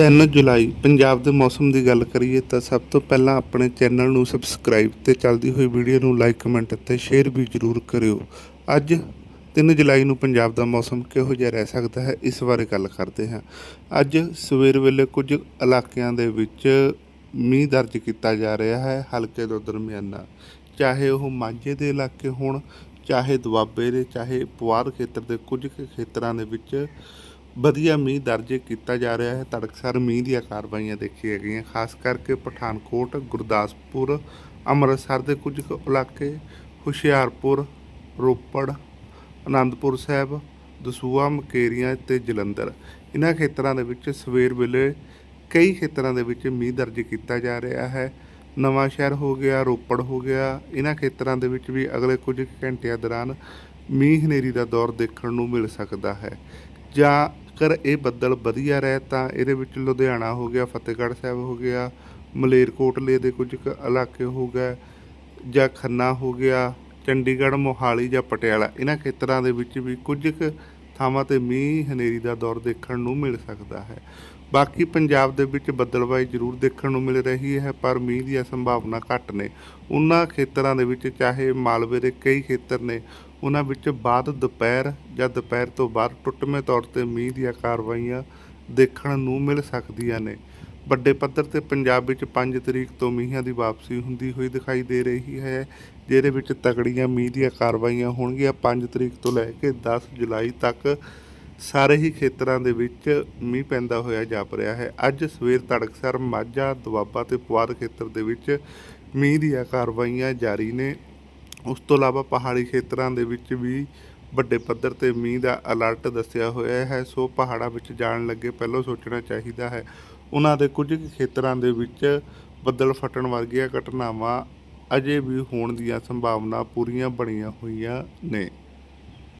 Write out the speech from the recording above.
3 ਜੁਲਾਈ, ਪੰਜਾਬ ਦੇ ਮੌਸਮ ਦੀ ਗੱਲ ਕਰੀਏ ਤਾਂ ਸਭ ਤੋਂ ਪਹਿਲਾਂ ਆਪਣੇ ਚੈਨਲ ਨੂੰ ਸਬਸਕ੍ਰਾਈਬ ਤੇ ਚੱਲਦੀ ਹੋਈ ਵੀਡੀਓ ਨੂੰ ਲਾਈਕ ਕਮੈਂਟ ਅਤੇ ਸ਼ੇਅਰ ਵੀ ਜ਼ਰੂਰ ਕਰਿਓ। ਅੱਜ 3 ਜੁਲਾਈ ਨੂੰ ਪੰਜਾਬ ਦਾ ਮੌਸਮ ਕਿਹੋ ਜਿਹਾ ਰਹਿ ਸਕਦਾ ਹੈ, ਇਸ ਬਾਰੇ ਗੱਲ ਕਰਦੇ ਹਾਂ। ਅੱਜ ਸਵੇਰ ਵੇਲੇ ਕੁਝ ਇਲਾਕਿਆਂ ਦੇ ਵਿੱਚ ਮੀਂਹ ਦਰਜ ਕੀਤਾ ਜਾ ਰਿਹਾ ਹੈ, ਹਲਕੇ ਤੋਂ ਦਰਮਿਆਨਾ। ਚਾਹੇ ਉਹ ਮਾਝੇ ਦੇ ਇਲਾਕੇ ਹੋਣ, ਚਾਹੇ ਦੁਆਬੇ ਦੇ, ਚਾਹੇ ਪੁਆਧ ਖੇਤਰ ਦੇ ਕੁਝ ਖੇਤਰਾਂ ਦੇ ਵਿੱਚ ਵਧੀਆ ਮੀਂਹ ਦਰਜ ਕੀਤਾ ਜਾ ਰਿਹਾ ਹੈ। ਤੜਕਸਰ ਮੀਂਹ ਦੀਆਂ ਕਾਰਵਾਈਆਂ ਦੇਖੀਆਂ ਗਈਆਂ, ਖਾਸ ਕਰਕੇ ਪਠਾਨਕੋਟ, ਗੁਰਦਾਸਪੁਰ, ਅੰਮ੍ਰਿਤਸਰ ਦੇ ਕੁਝ ਕੁ ਇਲਾਕੇ, ਹੁਸ਼ਿਆਰਪੁਰ, ਰੋਪੜ ਆਨੰਦਪੁਰ ਸਾਹਿਬ ਦਸੂਆ ਮਕੇਰੀਆਂ ਤੇ ਜਲੰਧਰ। ਇਹਨਾਂ ਖੇਤਰਾਂ ਦੇ ਵਿੱਚ ਸਵੇਰ ਵੇਲੇ ਕਈ ਖੇਤਰਾਂ ਦੇ ਵਿੱਚ ਮੀਂਹ ਦਰਜ ਕੀਤਾ ਜਾ ਰਿਹਾ ਹੈ। ਨਵਾਂ ਸ਼ਹਿਰ ਹੋ ਗਿਆ, ਰੋਪੜ ਹੋ ਗਿਆ ਇਹਨਾਂ ਖੇਤਰਾਂ ਦੇ ਵਿੱਚ ਵੀ ਅਗਲੇ ਕੁਝ ਕੁ ਘੰਟਿਆਂ ਦੌਰਾਨ ਮੀਂਹ ਹਨੇਰੀ ਦਾ ਦੌਰ ਦੇਖਣ ਨੂੰ ਮਿਲ ਸਕਦਾ ਹੈ। ਜਾਂ ਕਰ ਇਹ ਬੱਦਲ ਵਧੀਆ ਰਹੇ ਤਾਂ ਇਹਦੇ ਵਿੱਚ ਲੁਧਿਆਣਾ ਹੋ ਗਿਆ, ਫਤਿਹਗੜ੍ਹ ਸਾਹਿਬ ਹੋ ਗਿਆ, ਮਲੇਰਕੋਟਲੇ ਦੇ ਕੁਝ ਕੁ ਇਲਾਕੇ ਹੋ ਗਏ ਜਾਂ ਖੰਨਾ ਹੋ ਗਿਆ, ਚੰਡੀਗੜ੍ਹ, ਮੋਹਾਲੀ ਜਾਂ ਪਟਿਆਲਾ, ਇਹਨਾਂ ਖੇਤਰਾਂ ਦੇ ਵਿੱਚ ਵੀ ਕੁਝ ਕੁ ਥਾਵਾਂ ਤੇ ਮੀਂਹ ਹਨੇਰੀ ਦਾ ਦੌਰ ਦੇਖਣ ਨੂੰ ਮਿਲ ਸਕਦਾ ਹੈ। ਬਾਕੀ ਪੰਜਾਬ ਦੇ ਵਿੱਚ ਬੱਦਲਬਾਈ ਜ਼ਰੂਰ ਦੇਖਣ ਨੂੰ ਮਿਲ ਰਹੀ ਹੈ, ਪਰ ਮੀਂਹ ਦੀਆਂ ਸੰਭਾਵਨਾ ਘੱਟ ਨੇ। ਉਹਨਾਂ ਖੇਤਰਾਂ ਦੇ ਵਿੱਚ ਚਾਹੇ ਮਾਲਵੇ ਦੇ ਕਈ ਖੇਤਰ ਨੇ ਉਹਨਾਂ ਵਿੱਚ ਬਾਅਦ ਦੁਪਹਿਰ ਜਾਂ ਦੁਪਹਿਰ ਤੋਂ ਬਾਅਦ ਟੁੱਟਵੇਂ ਤੌਰ ਤੇ ਮੀਂਹ ਦੀਆਂ ਕਾਰਵਾਈਆਂ ਦੇਖਣ ਨੂੰ ਮਿਲ ਸਕਦੀਆਂ ਨੇ। ਵੱਡੇ ਪੱਧਰ ਤੇ ਪੰਜਾਬ ਵਿੱਚ 5 ਤਰੀਕ ਤੋਂ ਮੀਂਹਾਂ ਦੀ ਵਾਪਸੀ ਹੁੰਦੀ ਹੋਈ ਦਿਖਾਈ ਦੇ ਰਹੀ ਹੈ, ਜਿਹਦੇ ਵਿੱਚ ਤਕੜੀਆਂ ਮੀਂਹ ਦੀਆਂ ਕਾਰਵਾਈਆਂ ਹੋਣਗੀਆਂ 5 ਤਰੀਕ ਤੋਂ ਲੈ ਕੇ 10 ਜੁਲਾਈ ਤੱਕ। ਸਾਰੇ ਹੀ ਖੇਤਰਾਂ ਦੇ ਵਿੱਚ ਮੀਂਹ ਪੈਂਦਾ ਹੋਇਆ ਜਾਪ ਰਿਹਾ ਹੈ। ਅੱਜ ਸਵੇਰ ਤੜਕਸਰ ਮਾਝਾ, ਦੁਆਬਾ ਤੇ ਪੁਆਧ ਖੇਤਰ ਦੇ ਵਿੱਚ ਮੀਂਹ ਦੀਆਂ ਕਾਰਵਾਈਆਂ ਜਾਰੀ ਨੇ। ਉਸ ਤੋਂ ਇਲਾਵਾ ਪਹਾੜੀ ਖੇਤਰਾਂ ਦੇ ਵਿੱਚ ਵੀ ਵੱਡੇ ਪੱਧਰ ਤੇ ਮੀਂਹ ਦਾ ਅਲਰਟ ਦੱਸਿਆ ਹੋਇਆ ਹੈ, ਸੋ ਪਹਾੜਾਂ ਵਿੱਚ ਜਾਣ ਲੱਗੇ ਪਹਿਲਾਂ ਸੋਚਣਾ ਚਾਹੀਦਾ ਹੈ। ਉਹਨਾਂ ਦੇ ਕੁਝ ਖੇਤਰਾਂ ਦੇ ਵਿੱਚ ਬੱਦਲ ਫਟਣ ਵਰਗੀਆਂ ਘਟਨਾਵਾਂ ਅਜੇ ਵੀ ਹੋਣ ਦੀਆਂ ਸੰਭਾਵਨਾ ਪੂਰੀਆਂ ਬਣੀਆਂ ਹੋਈਆਂ ਨੇ।